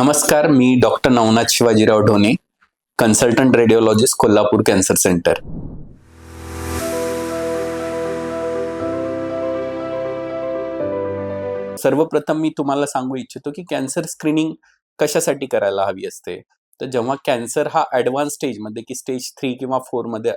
नमस्कार मी doctor Navnath Shivajirao Dhone consultant radiologist Kolhapur cancer centre. सर्वप्रथम मी तुम्हाला सांगू इच्छितो की कॅन्सर स्क्रीनिंग कशासाठी करायला हवी असते? तर जेव्हा कॅन्सर हा ॲडव्हान्स स्टेजमध्ये की स्टेज थ्री किंवा फोरमध्ये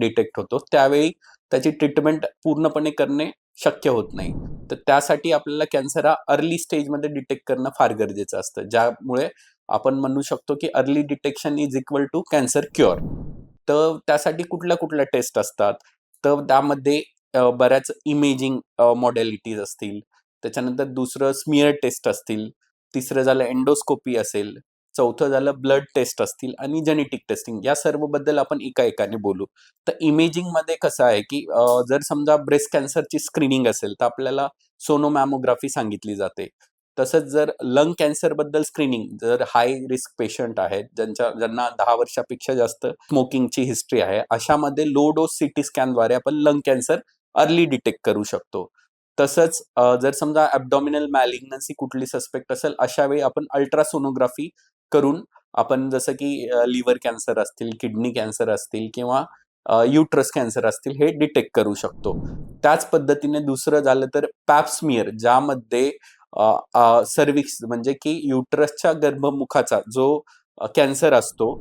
डिटेक्ट होतो त्यावेळी त्याची ट्रीटमेंट पूर्णपणे करणे शक्य होत नाही. तर त्यासाठी आपल्याला कॅन्सर हा अर्ली स्टेजमध्ये डिटेक्ट करणं फार गरजेचं असतं. ज्यामुळे आपण म्हणू शकतो की early detection is equal to cancer cure तर त्यासाठी कुठल्या कुठल्या टेस्ट असतात? तर त्यामध्ये बऱ्याच इमेजिंग मॉडेलिटीज असतील. त्याच्यानंतर दुसरं स्मिअर टेस्ट असतील. तिसरं झालं एंडोस्कोपी असेल. चौथं झालं ब्लड टेस्ट असतील आणि जेनेटिक टेस्टिंग या सर्वबद्दल आपण एका एकाने बोलू. तर इमेजिंगमध्ये कसं आहे की जर समजा ब्रेस्ट कॅन्सरची स्क्रीनिंग असेल तर आपल्याला सोनोमॅमोग्राफी सांगितली जाते. तसंच जर लंग कॅन्सरबद्दल स्क्रीनिंग जर हाय रिस्क पेशंट आहेत ज्यांच्या ज्यांना दहा वर्षापेक्षा जास्त स्मोकिंगची हिस्ट्री आहे अशामध्ये लो डोस सिटी स्कॅनद्वारे आपण लंग कॅन्सर अर्ली डिटेक्ट करू शकतो. तसंच जर समजा ॲबडॉमिनल मॅलिग्नन्सी कुठली सस्पेक्ट असेल अशा वेळी आपण अल्ट्रासोनोग्राफी करून आपण जसं की लिव्हर कॅन्सर असतील किडनी कॅन्सर असतील किंवा युट्रस कॅन्सर असतील हे डिटेक्ट करू शकतो. त्याच पद्धतीने दुसरं झालं तर पॅप्समियर ज्यामध्ये सर्विक्स म्हणजे की युट्रसच्या गर्भमुखाचा जो कॅन्सर असतो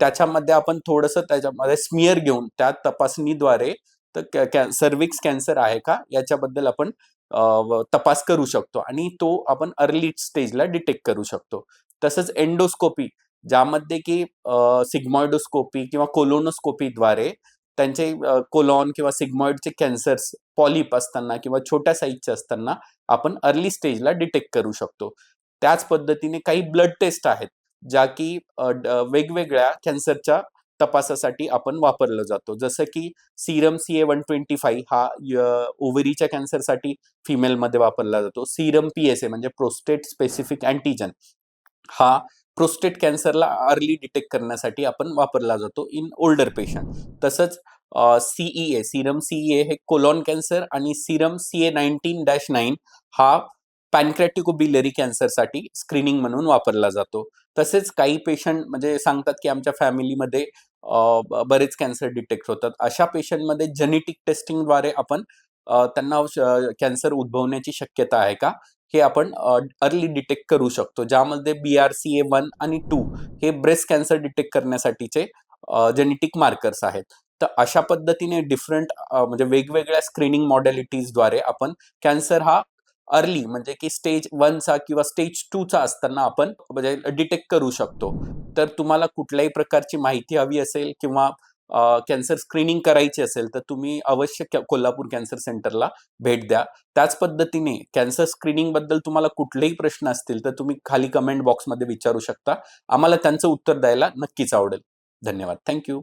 त्याच्यामध्ये आपण थोडंसं त्याच्यामध्ये स्मिअर घेऊन त्या तपासणीद्वारे तर सर्विक्स कॅन्सर आहे का? याच्याबद्दल आपण तपास करू शकतो आणि तो आपण अर्ली स्टेजला डिटेक्ट करू शकतो. तसंच एंडोस्कोपी ज्यामध्ये की सिग्मॉइडोस्कोपी किंवा कोलोनोस्कोपीद्वारे त्यांचे कोलॉन किंवा सिग्मॉइडचे कॅन्सर्स पॉलिप असताना किंवा छोट्या साईजचे असताना आपण अर्ली स्टेजला डिटेक्ट करू शकतो. त्याच पद्धतीने काही ब्लड टेस्ट आहेत ज्या की वेगवेगळ्या कॅन्सरच्या तपासासाठी आपण वापरलं जातो. जसं की serum C A one twenty five हा ओव्हरीच्या कॅन्सरसाठी फिमेलमध्ये वापरला जातो. सिरम पी एस ए म्हणजे प्रोस्टेट स्पेसिफिक अँटीजन हा प्रोस्टेट कॅन्सरला अर्ली डिटेक्ट करण्यासाठी आपण वापरला जातो इन ओल्डर पेशंट तसंच CE A serum CE A हे कोलॉन कॅन्सर आणि serum C A nineteen dash nine हा पॅनक्रॅटिकोबिलरी कॅन्सरसाठी स्क्रीनिंग म्हणून वापरला जातो. तसेच काही पेशंट म्हणजे सांगतात की आमच्या फॅमिलीमध्ये बरेच कॅन्सर डिटेक्ट होतात. अशा पेशंटमध्ये जेनेटिक टेस्टिंगद्वारे आपण त्यांना कॅन्सर उद्भवण्याची शक्यता आहे का? हे आपण अर्ली डिटेक्ट करू शकतो. ज्यामध्ये B R C A one आणि टू हे ब्रेस्ट कॅन्सर डिटेक्ट करण्यासाठीचे जेनेटिक मार्कर्स आहेत. तर अशा पद्धतीने डिफरंट म्हणजे वेगवेगळ्या स्क्रीनिंग मॉडेलिटीजद्वारे आपण कॅन्सर हा अर्ली म्हणजे की स्टेज वनचा किंवा स्टेज टूचा असताना आपण म्हणजे डिटेक्ट करू शकतो. तर तुम्हाला कुठल्याही प्रकारची माहिती हवी असेल किंवा कॅन्सर स्क्रीनिंग करायची असेल तर तुम्ही अवश्य कोल्हापूर कॅन्सर सेंटरला भेट द्या. त्याच पद्धतीने कॅन्सर स्क्रीनिंगबद्दल तुम्हाला कुठलेही प्रश्न असतील तर तुम्ही खाली कमेंट बॉक्समध्ये विचारू शकता. आम्हाला त्यांचं उत्तर द्यायला नक्कीच आवडेल. धन्यवाद. थँक्यू.